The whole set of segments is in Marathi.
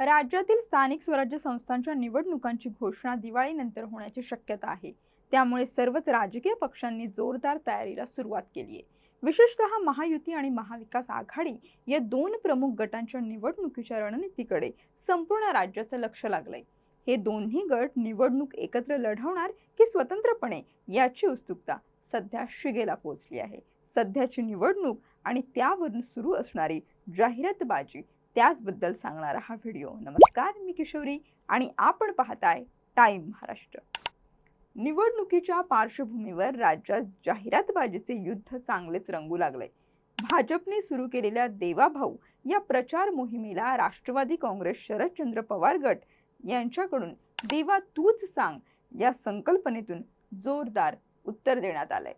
राज्यातील स्थानिक स्वराज्य संस्थांच्या निवडणुकांची घोषणा दिवाळीनंतर होण्याची शक्यता आहे. त्यामुळे सर्वच राजकीय पक्षांनी जोरदार तयारीला सुरुवात केली आहे. विशेषतः महायुती आणि महाविकास आघाडी या दोन प्रमुख गटांच्या निवडणुकीच्या रणनीतीकडे संपूर्ण राज्याचं लक्ष लागलंय. हे दोन्ही गट निवडणूक एकत्र लढवणार की स्वतंत्रपणे याची उत्सुकता सध्या शिगेला पोहोचली आहे. सध्याची निवडणूक आणि त्यावरून सुरू असणारी जाहिरातबाजी त्याचबद्दल सांगणारा हा व्हिडिओ. नमस्कार मी किशोरी आणि आपण पाहताय टाइम महाराष्ट्र. निवडणुकीच्या पार्श्वभूमीवर राज्यात जाहिरातबाजीचे युद्ध चांगलेच रंगू लागले भाजपने सुरू केलेल्या देवाभाऊ या प्रचार मोहिमेला राष्ट्रवादी काँग्रेस शरदचंद्र पवार गट यांच्याकडून देवा तूच सांग या संकल्पनेतून जोरदार उत्तर देण्यात आलंय.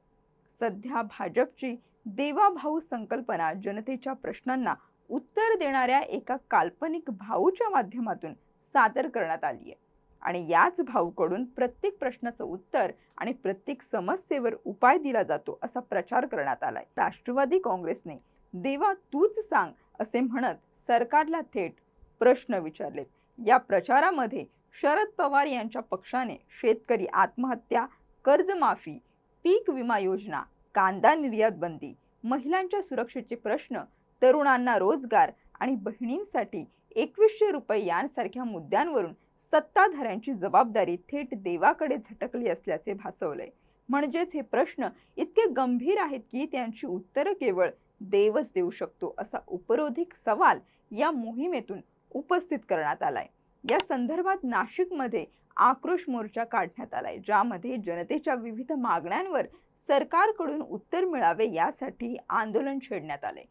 सध्या भाजपची देवाभाऊ संकल्पना जनतेच्या प्रश्नांना उत्तर देणाऱ्या एका काल्पनिक भाऊच्या माध्यमातून सादर करण्यात आली आहे. आणि याच भाऊकडून प्रत्येक प्रश्नाचं उत्तर आणि प्रत्येक समस्येवर उपाय दिला जातो असा प्रचार करण्यात आलाय. राष्ट्रवादी काँग्रेसने देवा तूच सांग असे म्हणत सरकारला थेट प्रश्न विचारलेत. या प्रचारामध्ये शरद पवार यांच्या पक्षाने शेतकरी आत्महत्या कर्जमाफी पीक विमा योजना कांदा निर्यात बंदी महिलांच्या सुरक्षेचे प्रश्न तरुणांना रोजगार आणि बहिणींसाठी एकवीसशे रुपये यांसारख्या मुद्द्यांवरून सत्ताधाऱ्यांची जबाबदारी थेट देवाकडे झटकली असल्याचे भासवलंय. म्हणजेच हे प्रश्न इतके गंभीर आहेत की त्यांची उत्तरं केवळ देवच देऊ शकतो असा उपरोधिक सवाल या मोहिमेतून उपस्थित करण्यात आलाय. या संदर्भात नाशिकमध्ये आक्रोश मोर्चा काढण्यात आलाय ज्यामध्ये जनतेच्या विविध मागण्यांवर सरकारकडून उत्तर मिळावे यासाठी आंदोलन छेडण्यात आले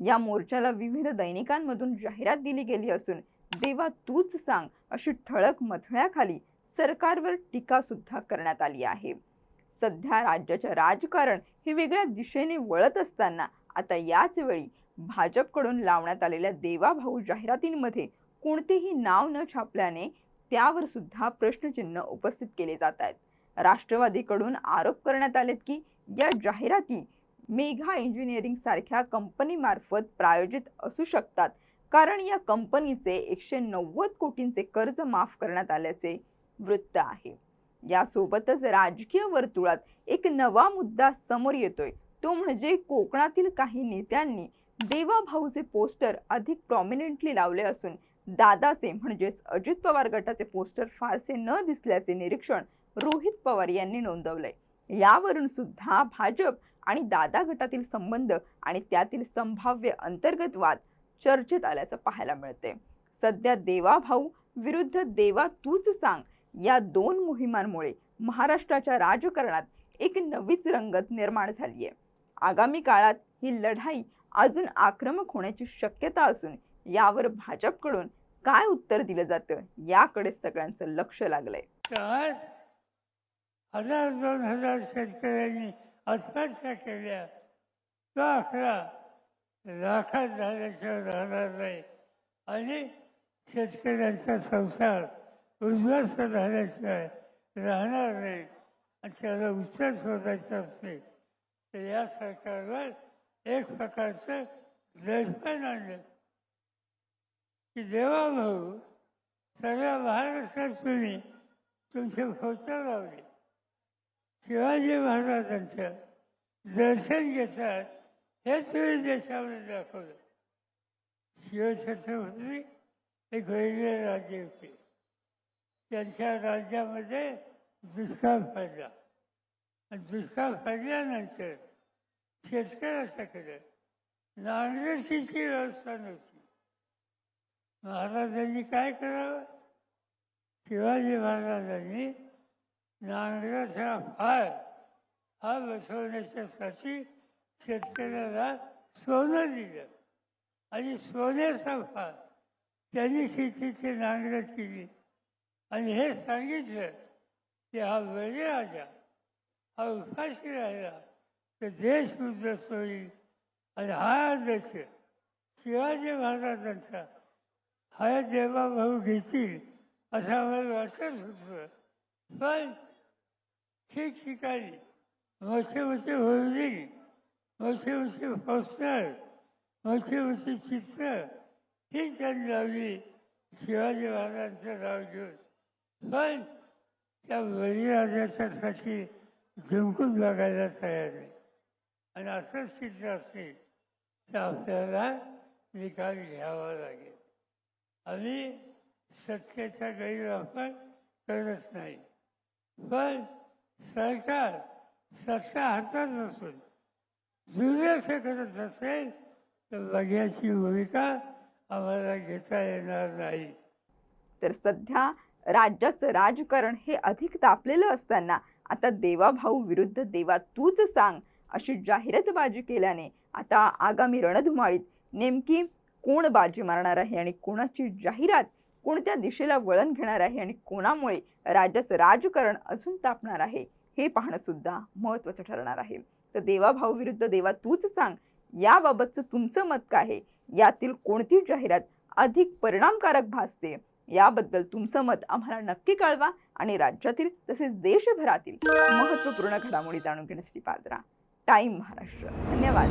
या मोर्चाला विविध दैनिकांमधून जाहिरात दिली गेली असून देवा तूच सांग अशी ठळक मथळ्याखाली सरकारवर टीकासुद्धा करण्यात आली आहे. सध्या राज्याचं राजकारण हे वेगळ्या दिशेने वळत असताना आता याच वेळी भाजपकडून लावण्यात आलेल्या देवाभाऊ जाहिरातींमध्ये कोणतेही नाव न छापल्याने त्यावर सुद्धा प्रश्नचिन्ह उपस्थित केले जात आहेत. राष्ट्रवादीकडून आरोप करण्यात आलेत की या जाहिराती मेघा इंजिनिअरिंग सारख्या कंपनीमार्फत प्रायोजित असू शकतात. कारण या कंपनीचे एकशे नव्वद कोटींचे कर्ज माफ करण्यात आल्याचे वृत्त आहे. यासोबतच राजकीय वर्तुळात एक नवा मुद्दा समोर येतोय. तो म्हणजे कोकणातील काही नेत्यांनी देवाभाऊचे पोस्टर अधिक प्रॉमिनंटली लावले असून दादाचे म्हणजेच अजित पवार गटाचे पोस्टर फारसे न दिसल्याचे निरीक्षण रोहित पवार यांनी नोंदवलंय. यावरून सुद्धा भाजप आणि दादा गटातील संबंध आणि त्यातील संभाव्य अंतर्गत वाद चर्चेत आल्याचं पाहायला मिळते सध्या देवा भाऊ विरुद्ध देवा तूच सांग या दोन मोहिमांमुळे महाराष्ट्राच्या राजकारणात एक नवीच रंगत निर्माण झाली आहे आगामी काळात ही लढाई अजून आक्रमक होण्याची शक्यता असून यावर भाजपकडून काय उत्तर दिलं जातं याकडे सगळ्यांचं लक्ष लागलंय. हजार दोन हजार शेतकऱ्यांनी आत्महत्या केल्या तो आकडा लाखात झाल्याशिवाय राहणार नाही आणि शेतकऱ्यांचा संसार उद्ध्वस्त झाल्याशिवाय राहणार नाही आणि त्याला उत्तर शोधायचं असते. तर या सरकारवर एक प्रकारचं देशपान आणलं. की देवाभाऊ सगळ्या महाराष्ट्रात तुम्ही तुमचे फोटो लावले. शिवाजी महाराजांचं दर्शन घेतात हे तुम्ही देशामध्ये दाखवलं. शिवछत्रपती एक वेगळे राज्य होते. त्यांच्या राज्यामध्ये दुष्काळ पडला. आणि दुष्काळ पडल्यानंतर शेतकऱ्याच्याकडे नांगरतीची व्यवस्था नव्हती. महाराजांनी काय करावं? शिवाजी महाराजांनी नांगराचा फाळ हा बसवण्याच्यासाठी शेतकऱ्याला सोनं दिलं. आणि सोन्याचा फाळ त्यांनी शेतीची नांगरट केली. आणि हे सांगितलं की हा वेळे राजा हा उपाशी राहिला तर देश उद्ध्वस्त होईल आणि हा आदर्श शिवाजी महाराजांचा हा देवाभाऊ घेतील असं आम्हाला वाटत होतं. पण ठिकठिकाणी मोठे मोठे होर्डिंग मोठे मोठे पोस्टर मोठी मोठे चित्र ही त्यांनी लावली शिवाजी महाराजांचं नाव घेऊन पण त्या बळीराजाच्यासाठी जिंकून बघायला तयार आहे. आणि असंच चित्र असेल तर आपल्याला निकाल घ्यावा लागेल. आम्ही सत्तेचा गैरवापर करत नाही. पण सरकार सत्ता हातात नसून दुर्लक्ष करत असेल तर बघ्याची भूमिका आम्हाला घेता येणार नाही. तर सध्या राज्याचं राजकारण हे अधिक तापलेलं असताना आता देवा भाऊ विरुद्ध देवा तूच सांग अशी जाहिरातबाजी केल्याने आता आगामी रणधुमाळीत नेमकी कोण बाजी मारणार आहे आणि कोणाची जाहिरात कोणत्या दिशेला वळण घेणार आहे आणि कोणामुळे राज्याचं राजकारण अजून तापणार आहे हे पाहणं सुद्धा महत्त्वाचं ठरणार आहे. तर देवा भाऊ विरुद्ध देवा तूच सांग याबाबतचं तुमचं मत काय आहे? यातील कोणती जाहिरात अधिक परिणामकारक भासते? याबद्दल तुमचं मत आम्हाला नक्की कळवा आणि राज्यातील तसेच देशभरातील महत्त्वपूर्ण घडामोडी जाणून घेण्यासाठी पात्रा टाईम महाराष्ट्र. धन्यवाद.